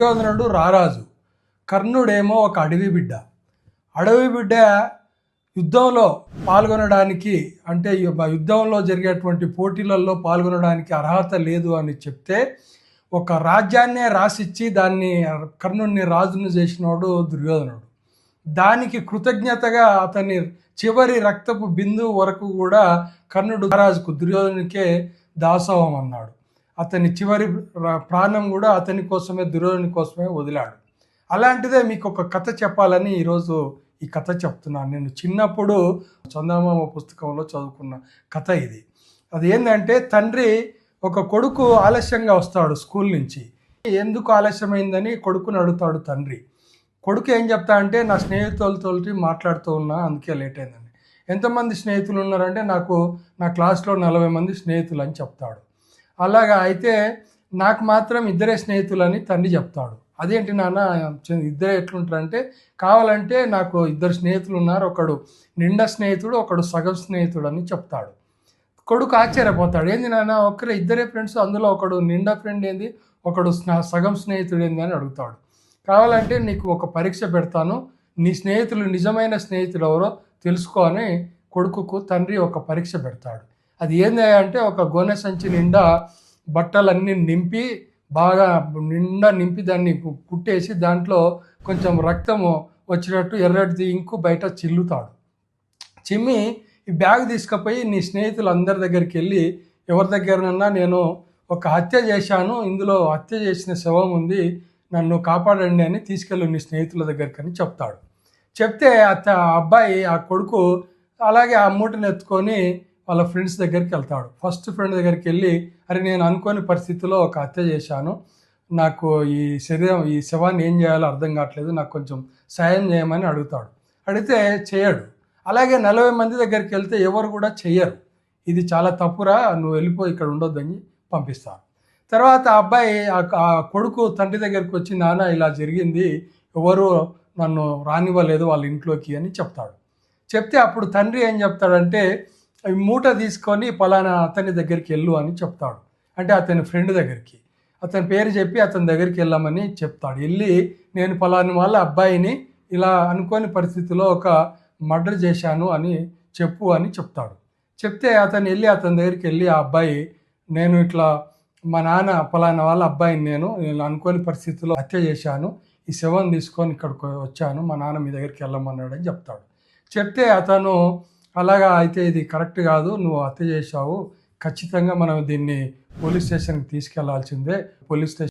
దుర్యోధనుడు రారాజు. కర్ణుడేమో ఒక అడవి బిడ్డ. అడవి బిడ్డ యుద్ధంలో పాల్గొనడానికి అంటే యుద్ధంలో జరిగేటువంటి పోటీలలో పాల్గొనడానికి అర్హత లేదు అని చెప్తే ఒక రాజ్యాన్నే రాసిచ్చి దాన్ని కర్ణుడిని రాజును చేసినోడు దుర్యోధనుడు. దానికి కృతజ్ఞతగా అతని చివరి రక్తపు బిందువు వరకు కూడా కర్ణుడు రాజుకు దుర్యోధనుకే దాసోహం అన్నాడు. అతని చివరి ప్రాణం కూడా అతని కోసమే దుర్యోధని కోసమే వదిలాడు. అలాంటిదే మీకు ఒక కథ చెప్పాలని ఈరోజు ఈ కథ చెప్తున్నాను. నేను చిన్నప్పుడు చందమామ పుస్తకంలో చదువుకున్న కథ ఇది. అది ఏంటంటే తండ్రి ఒక కొడుకు ఆలస్యంగా వస్తాడు స్కూల్ నుంచి. ఎందుకు ఆలస్యమైందని కొడుకుని అడుగుతాడు తండ్రి. కొడుకు ఏం చెప్తా అంటే నా స్నేహితులతో మాట్లాడుతూ ఉన్నా అందుకే లేట్ అయిందని. ఎంతమంది స్నేహితులు ఉన్నారంటే నాకు నా క్లాస్లో నలభై మంది స్నేహితులు అని చెప్తాడు. అలాగా అయితే నాకు మాత్రం ఇద్దరే స్నేహితులని తండ్రి చెప్తాడు. అదేంటి నాన్న ఇద్దరే ఎట్లుంటారంటే కావాలంటే నాకు ఇద్దరు స్నేహితులు ఉన్నారు ఒకడు నిండా స్నేహితుడు ఒకడు సగం స్నేహితుడు అని చెప్తాడు. కొడుకు ఆశ్చర్యపోతాడు. ఏంది నాన్న ఒక్కరే ఇద్దరే ఫ్రెండ్స్ అందులో ఒకడు నిండా ఫ్రెండ్ ఏంది ఒకడు సగం స్నేహితుడు ఏంది అని అడుగుతాడు. కావాలంటే నీకు ఒక పరీక్ష పెడతాను నీ స్నేహితులు నిజమైన స్నేహితుడు ఎవరో తెలుసుకో అని కొడుకుకు తండ్రి ఒక పరీక్ష పెడతాడు. అది ఏంది అంటే ఒక గోనె సంచి నిండా బట్టలన్నీ నింపి బాగా నిండా నింపి దాన్ని కుట్టేసి దాంట్లో కొంచెం రక్తము వచ్చినట్టు ఎర్రటిది ఇంకు బయట చిల్లుతాడు. చిమ్మి ఈ బ్యాగ్ తీసుకుపోయి నీ స్నేహితులు అందరి దగ్గరికి వెళ్ళి ఎవరి దగ్గరనన్నా నేను ఒక హత్య చేశాను ఇందులో హత్య చేసిన శవం ఉంది నన్ను కాపాడండి అని తీసుకెళ్ళు నీ స్నేహితుల దగ్గరికి అని చెప్తాడు. చెప్తే అత్త ఆ అబ్బాయి ఆ కొడుకు అలాగే ఆ మూటను ఎత్తుకొని వాళ్ళ ఫ్రెండ్స్ దగ్గరికి వెళ్తాడు. ఫస్ట్ ఫ్రెండ్ దగ్గరికి వెళ్ళి అరే నేను అనుకోని పరిస్థితిలో ఒక హత్య చేశాను. నాకు ఈ శరీరం ఈ శవాన్ని ఏం చేయాలో అర్థం కావట్లేదు. నాకు కొంచెం సాయం చేయమని అడుగుతాడు. అడిగితే చేయడు. అలాగే నలభై మంది దగ్గరికి వెళ్తే ఎవరు కూడా చెయ్యరు. ఇది చాలా తప్పురా నువ్వు వెళ్ళిపో ఇక్కడ ఉండొద్దని పంపిస్తారు. తర్వాత ఆ అబ్బాయి ఆ- ఆ కొడుకు తండ్రి దగ్గరికి వచ్చి నాన్న ఇలా జరిగింది. ఎవరు నన్ను రానివ్వలేదు వాళ్ళ ఇంట్లోకి అని చెప్తాడు. చెప్తే అప్పుడు తండ్రి ఏం చెప్తాడంటే అవి మూట తీసుకొని పలానా అతని దగ్గరికి వెళ్ళు అని చెప్తాడు. అంటే అతని ఫ్రెండ్ దగ్గరికి. అతని పేరు చెప్పి అతని దగ్గరికి వెళ్ళామని చెప్తాడు. వెళ్ళి నేను పలాని వాళ్ళ అబ్బాయిని ఇలా అనుకోని పరిస్థితిలో ఒక మర్డర్ చేశాను అని చెప్పు అని చెప్తాడు. చెప్తే అతను వెళ్ళి అతని దగ్గరికి వెళ్ళి ఆ అబ్బాయి నేను ఇట్లా మా నాన్న పలానా వాళ్ళ అబ్బాయిని నేను నేను అనుకోని పరిస్థితిలో హత్య చేశాను. ఈ శవం తీసుకొని ఇక్కడికి వచ్చాను. మా నాన్న మీ దగ్గరికి వెళ్ళమన్నాడు అని చెప్తాడు. చెప్తే అతను అలాగా అయితే ఇది కరెక్ట్ కాదు నువ్వు హత్య చేశావు. ఖచ్చితంగా మనం దీన్ని పోలీస్ స్టేషన్కి తీసుకెళ్ళాల్సిందే. Police station